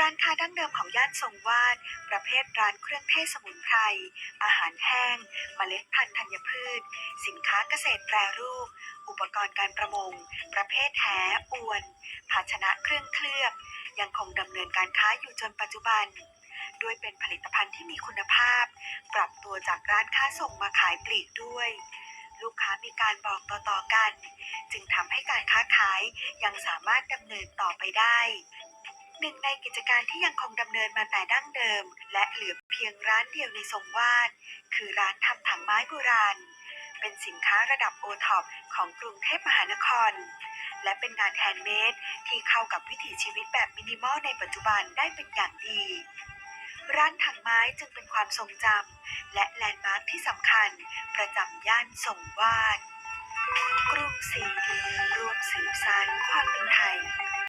ร้านค้าดั้งเดิมของย่านทรงวาด ประเภทร้านเครื่องเทศสมุนไพร อาหารแห้งเมล็ดพันธุ์ธัญพืช สินค้าเกษตรแปรรูป อุปกรณ์การประมง ประเภทแหอวน ภาชนะเครื่องเคลือบ ยังคงดำเนินการค้าอยู่จนปัจจุบันด้วยเป็นผลิตภัณฑ์ที่มีคุณภาพ ปรับตัวจากร้านค้าส่งมาขายปลีกด้วย ลูกค้ามีการบอกต่อๆกัน จึงทำให้การค้าขายยังสามารถดำเนินต่อไปได้ หนึ่งในกิจการที่ยังคงดำเนินมาแต่ดั้งเดิม และเหลือเพียงร้านเดียวในทรงวาด คือร้านทำถังไม้โบราณ เป็นสินค้าระดับโอท็อปของกรุงเทพมหานคร และเป็นงานแฮนด์เมดที่เข้ากับวิถีชีวิตแบบมินิมอลในปัจจุบันได้เป็นอย่างดี ร้านถังไม้จึงเป็นความทรงจำและแลนด์มาร์คที่สำคัญ ประจำย่านทรงวาดกรุงศรีรวมสืบสานความเป็นไทย